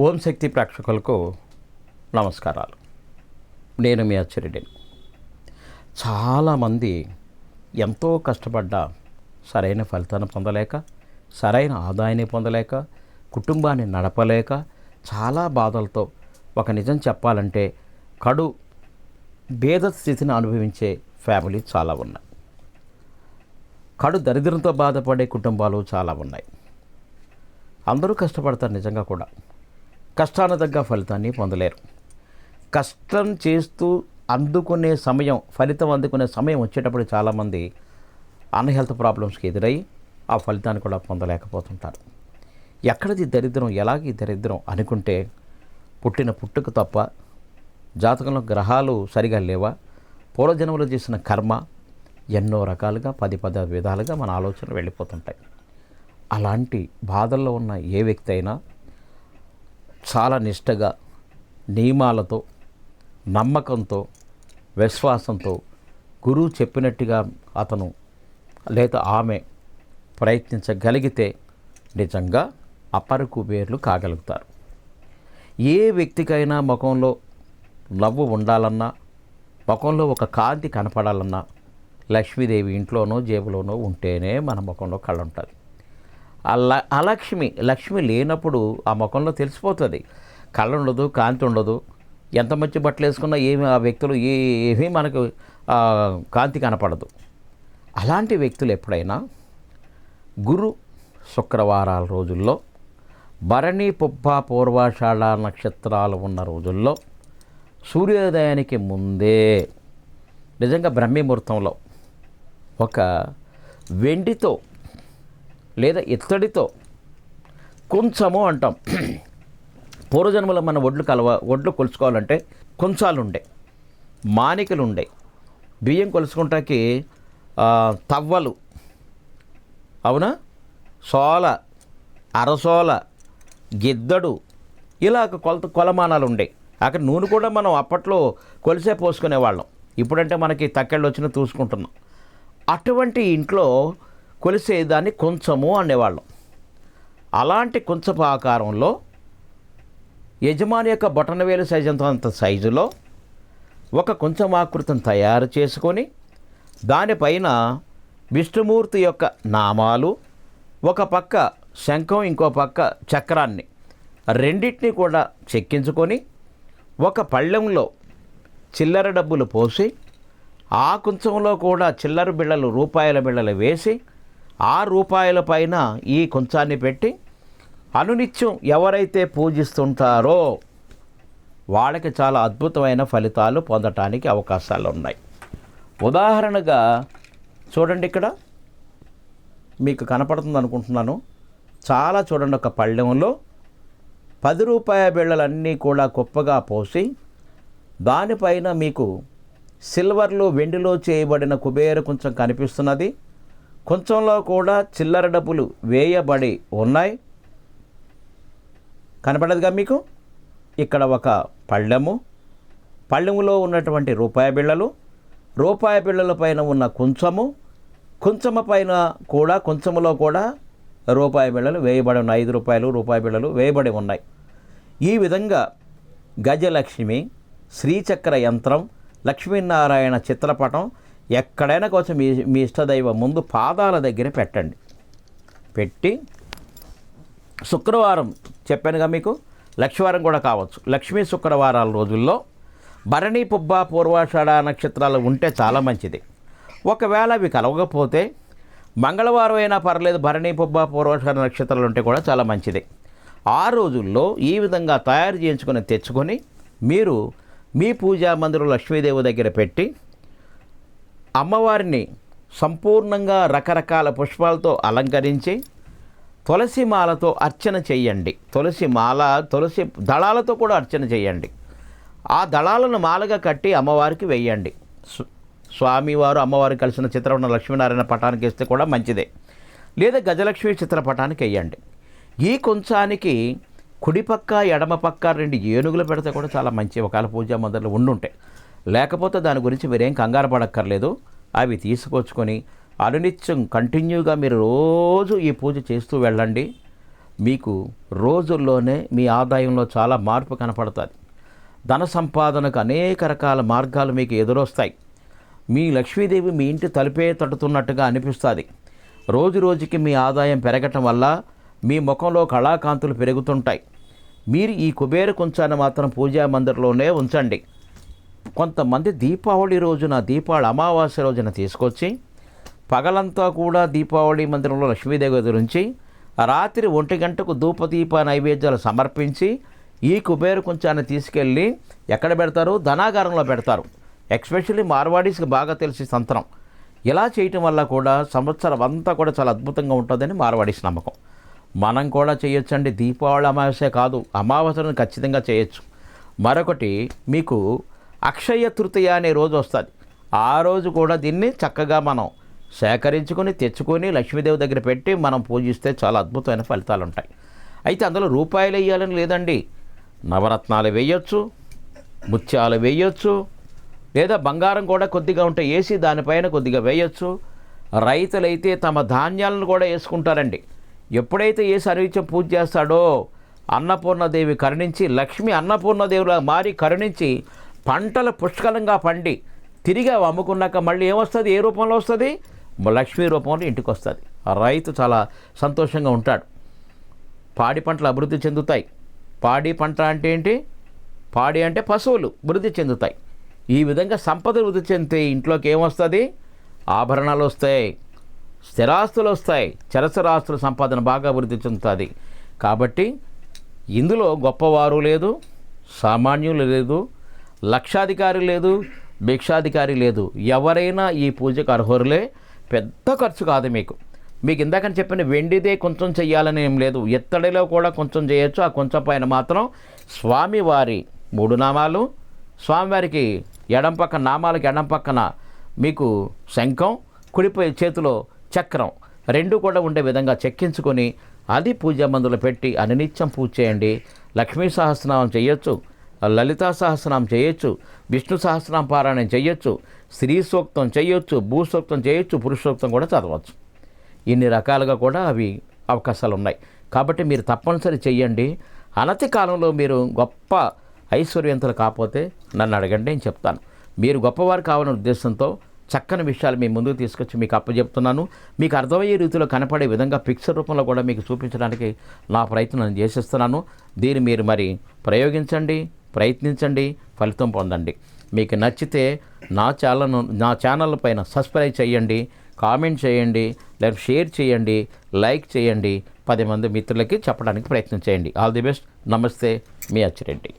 ఓం శక్తి ప్రేక్షకులకు నమస్కారాలు. నేను మీ అచ్చరెడ్డిని చాలామంది ఎంతో కష్టపడ్డా సరైన ఫలితాన్ని పొందలేక సరైన ఆదాయాన్ని పొందలేక కుటుంబాన్ని నడపలేక చాలా బాధలతో ఒక నిజం చెప్పాలంటే కడు భేద స్థితిని అనుభవించే ఫ్యామిలీ చాలా ఉన్నాయి. కడు దరిద్రంతో బాధపడే కుటుంబాలు చాలా ఉన్నాయి. అందరూ కష్టపడతారు నిజంగా కూడా. కష్టాన్ని తగ్గ ఫలితాన్ని పొందలేరు. కష్టం చేస్తూ అందుకునే సమయం ఫలితం అందుకునే సమయం వచ్చేటప్పుడు చాలామంది అన్హెల్త్ ప్రాబ్లమ్స్కి ఎదురై ఆ ఫలితాన్ని కూడా పొందలేకపోతుంటారు. ఎక్కడిది దరిద్రం ఎలాగీ దరిద్రం అనుకుంటే పుట్టిన పుట్టుక తప్ప జాతకంలో గ్రహాలు సరిగా లేవా? పూర్వజన్మలో చేసిన కర్మ ఎన్నో రకాలుగా పది పది విధాలుగా మన ఆలోచనలు వెళ్ళిపోతుంటాయి. అలాంటి బాధల్లో ఉన్న ఏ వ్యక్తి అయినా చాలా నిష్టగా నియమాలతో నమ్మకంతో విశ్వాసంతో గురువు చెప్పినట్టుగా అతను లేదా ఆమె ప్రయత్నించగలిగితే నిజంగా అపర కుబేర్లు కాగలుగుతారు. ఏ వ్యక్తికైనా ముఖంలో నవ్వు ఉండాలన్నా ముఖంలో ఒక కాంతి కనపడాలన్నా లక్ష్మీదేవి ఇంట్లోనో జేబులోనో ఉంటేనే మన ముఖంలో కళ్ళ ఉంటుంది అలక్ష్మి లక్ష్మి లేనప్పుడు ఆ ముఖంలో తెలిసిపోతుంది. కళ్ళ ఉండదు కాంతి ఉండదు. ఎంత మంచి బట్టలు వేసుకున్నా ఏమి ఆ వ్యక్తులు ఏమీ మనకు కాంతి కనపడదు. అలాంటి వ్యక్తులు ఎప్పుడైనా గురు శుక్రవారాల రోజుల్లో భరణి పుబ్బ పూర్వాషాఢ నక్షత్రాలు ఉన్న రోజుల్లో సూర్యోదయానికి ముందే నిజంగా బ్రహ్మముహూర్తంలో ఒక వెండితో లేదా ఇత్తడితో కొంచెము అంటాం. పూర్వజన్మలో మన ఒడ్లు కలవ ఒడ్లు కొలుచుకోవాలంటే కొంచాలు ఉండే మానికలు ఉండే బియ్యం కొలుచుకుంటాకి తవ్వలు. అవునా? సోల అరసోల గిద్దడు ఇలా ఒక కొలత కొలమానాలు ఉండే అక్కడ నూనె కూడా మనం అప్పట్లో కొలిసే పోసుకునేవాళ్ళం. ఇప్పుడంటే మనకి తక్కెళ్ళు వచ్చిన చూసుకుంటున్నాం అటువంటి ఇంట్లో కొలిసేదాన్ని కొంచెము అనేవాళ్ళం. అలాంటి కొంచెపు ఆకారంలో యజమాని యొక్క బొటనవేలు సైజు అంత అంత సైజులో ఒక కొంచెం ఆకృతిని తయారు చేసుకొని దానిపైన విష్ణుమూర్తి యొక్క నామాలు ఒక పక్క శంఖం ఇంకో పక్క చక్రాన్ని రెండింటిని కూడా చెక్కించుకొని ఒక పళ్ళెంలో చిల్లర డబ్బులు పోసి ఆ కొంచెంలో కూడా చిల్లర బిళ్ళలు రూపాయల బిళ్ళలు వేసి ఆ రూపాయల పైన ఈ కొంచాన్ని పెట్టి అనునిత్యం ఎవరైతే పూజిస్తుంటారో వాళ్ళకి చాలా అద్భుతమైన ఫలితాలు పొందటానికి అవకాశాలు ఉన్నాయి ఉదాహరణగా చూడండి ఇక్కడ. మీకు కనపడుతుంది అనుకుంటున్నాను చాలా చూడండి ఒక పళ్ళెంలో పది రూపాయ బిళ్ళలన్నీ కూడా కుప్పగా పోసి దానిపైన మీకు సిల్వర్లో వెండిలో చేయబడిన కుబేర కొంచెం కనిపిస్తున్నది. కొంచెంలో కూడా చిల్లర డబ్బులు వేయబడి ఉన్నాయి. కనపడదుగా మీకు? ఇక్కడ ఒక పళ్ళెము. పళ్ళెములో ఉన్నటువంటి రూపాయి బిళ్ళలు రూపాయి బిళ్ళల పైన ఉన్న కుంచము. కుంచమ పైన కూడా కుంచములో కూడా రూపాయి బిళ్ళలు వేయబడి ఉన్నాయి. ఐదు రూపాయలు రూపాయి బిళ్ళలు వేయబడి ఉన్నాయి. ఈ విధంగా గజలక్ష్మి శ్రీచక్ర యంత్రం లక్ష్మీనారాయణ చిత్రపటం ఎక్కడైనా కోసం మీ మీ ఇష్టదైవం ముందు పాదాల దగ్గర పెట్టండి. పెట్టి శుక్రవారం చెప్పానుగా మీకు లక్ష్మీవారం కూడా కావచ్చు. లక్ష్మీ శుక్రవారాల రోజుల్లో భరణి పుబ్బ పూర్వాషాఢ నక్షత్రాలు ఉంటే చాలా మంచిది. ఒకవేళ అవి కలవకపోతే మంగళవారం అయినా పర్లేదు భరణి పుబ్బ పూర్వాషాఢ నక్షత్రాలు ఉంటే కూడా చాలా మంచిది. ఆ రోజుల్లో ఈ విధంగా తయారు చేయించుకొని తెచ్చుకొని మీరు మీ పూజా మందిరం లక్ష్మీదేవి దగ్గర పెట్టి అమ్మవారిని సంపూర్ణంగా రకరకాల పుష్పాలతో అలంకరించి తులసి మాలతో అర్చన చేయండి. తులసి మాల తులసి దళాలతో కూడా అర్చన చేయండి. ఆ దళాలను మాలగా కట్టి అమ్మవారికి వెయ్యండి స్వామివారు అమ్మవారు కలిసిన చిత్రం లక్ష్మీనారాయణ పటానికి వేస్తే కూడా మంచిదే. లేదా గజలక్ష్మి చిత్రపటానికి వెయ్యండి ఈ కొంచానికి కుడిపక్క ఎడమ పక్క రెండు ఏనుగులు పెడితే కూడా చాలా మంచి ఒకవేళ పూజా మందిరంలో ఉండుంటాయి లేకపోతే దాని గురించి మీరేం కంగారు పడక్కర్లేదు. అవి తీసుకొచ్చుకొని అనునిత్యం కంటిన్యూగా మీరు రోజు ఈ పూజ చేస్తూ వెళ్ళండి. మీకు రోజుల్లోనే మీ ఆదాయంలో చాలా మార్పు కనపడుతుంది. ధన సంపాదనకు అనేక రకాల మార్గాలు మీకు ఎదురొస్తాయి. మీ లక్ష్మీదేవి మీ ఇంటి తలుపే తట్టుతున్నట్టుగా అనిపిస్తుంది. రోజు రోజుకి మీ ఆదాయం పెరగటం వల్ల మీ ముఖంలో కళాకాంతులు పెరుగుతుంటాయి. మీరు ఈ కుబేర కుంచాన్ని మాత్రం పూజా మందిర్లోనే ఉంచండి. కొంతమంది దీపావళి రోజున దీపావళి అమావాస్య రోజున తీసుకొచ్చి పగలంతా కూడా దీపావళి మందిరంలో లక్ష్మీదేవి గురించి రాత్రి ఒంటి గంటకు ధూపదీప నైవేద్యాలు సమర్పించి ఈ కుబేరు కొంచాన్ని తీసుకెళ్ళి ఎక్కడ పెడతారు? ధనాగారంలో పెడతారు. ఎక్స్పెషల్లీ మార్వాడీస్కి బాగా తెలిసి సంతరం ఇలా చేయటం వల్ల కూడా సంవత్సరం అంతా కూడా చాలా అద్భుతంగా ఉంటుందని మార్వాడీస్ నమ్మకం. మనం కూడా చేయొచ్చండి. దీపావళి అమావాస్య కాదు అమావాస్యను ఖచ్చితంగా చేయొచ్చు. మరొకటి మీకు అక్షయ తృతీయ అనే రోజు వస్తుంది. ఆ రోజు కూడా దీన్ని చక్కగా మనం సేకరించుకొని తెచ్చుకొని లక్ష్మీదేవి దగ్గర పెట్టి మనం పూజిస్తే చాలా అద్భుతమైన ఫలితాలు ఉంటాయి అయితే అందులో రూపాయలు వేయాలని లేదండి. నవరత్నాలు వేయొచ్చు ముత్యాలు వేయొచ్చు లేదా బంగారం కూడా కొద్దిగా ఉంటే వేసి దానిపైన కొద్దిగా వేయొచ్చు. రైతులైతే తమ ధాన్యాలను కూడా వేసుకుంటారండి. ఎప్పుడైతే ఏ సర్వీత్యం పూజ చేస్తాడో అన్నపూర్ణదేవి కరుణించి లక్ష్మి అన్నపూర్ణదేవిలా మారి కరుణించి పంటలు పుష్కలంగా పండి తిరిగి అవి అమ్ముకున్నాక మళ్ళీ ఏమొస్తుంది? ఏ రూపంలో వస్తుంది? లక్ష్మీ రూపంలో ఇంటికి వస్తుంది ఆ రైతు చాలా సంతోషంగా ఉంటాడు. పాడి పంటలు అభివృద్ధి చెందుతాయి. పాడి పంట అంటే ఏంటి? పాడి అంటే పశువులు వృద్ధి చెందుతాయి. ఈ విధంగా సంపద వృద్ధి చెందితే ఇంట్లోకి ఏమొస్తుంది? ఆభరణాలు వస్తాయి స్థిరాస్తులు వస్తాయి. చరసరాస్తుల సంపాదన బాగా వృద్ధి చెందుతుంది. కాబట్టి ఇందులో గొప్పవారు లేదు సామాన్యులు లేదు లక్షాధికారి లేదు భిక్షాధికారి లేదు. ఎవరైనా ఈ పూజకు అర్హులే పెద్ద ఖర్చు కాదు మీకు. మీకు ఇందాకని చెప్పిన వెండిదే కొంచెం చేయాలని ఏం లేదు. ఎత్తడిలో కూడా కొంచెం చేయొచ్చు. ఆ కొంచెం పైన మాత్రం స్వామివారి మూడు నామాలు స్వామివారికి ఎడం పక్కన నామాలకి ఎడం పక్కన మీకు శంఖం కుడిపై చేతిలో చక్రం రెండు కూడా ఉండే విధంగా చెక్కించుకొని అది పూజా మందులు పెట్టి అనినిత్యం పూజ చేయండి. లక్ష్మీ సహస్రనామం చేయొచ్చు. లలితా సహస్రం చేయొచ్చు విష్ణు సహస్రం పారాయణం చేయొచ్చు స్త్రీ సూక్తం చేయొచ్చు భూసూక్తం చేయొచ్చు పురుషోక్తం కూడా చదవచ్చు. ఇన్ని రకాలుగా కూడా అవి అవకాశాలు ఉన్నాయి కాబట్టి మీరు తప్పనిసరి చెయ్యండి. అనతి కాలంలో మీరు గొప్ప ఐశ్వర్యంతులు కాకపోతే నన్ను అడగండి నేను చెప్తాను. మీరు గొప్పవారు కావాలనే ఉద్దేశంతో చక్కని విషయాలు మీ ముందుకు తీసుకొచ్చి మీకు అప్పచెప్తున్నాను. మీకు అర్థమయ్యే రీతిలో కనపడే విధంగా పిక్చర్ రూపంలో కూడా మీకు చూపించడానికి నా ప్రయత్నం నేను చేసేస్తున్నాను. దీన్ని మీరు మరి ప్రయోగించండి. ప్రయత్నించండి ఫలితం పొందండి. మీకు నచ్చితే నా ఛానల్ నా ఛానల్ పైన సబ్స్క్రైబ్ చేయండి కామెంట్ చేయండి లేదా షేర్ చేయండి లైక్ చేయండి. పది మంది మిత్రులకి చెప్పడానికి ప్రయత్నం చేయండి. All the best. నమస్తే. మీ అచ్చిరెడ్డి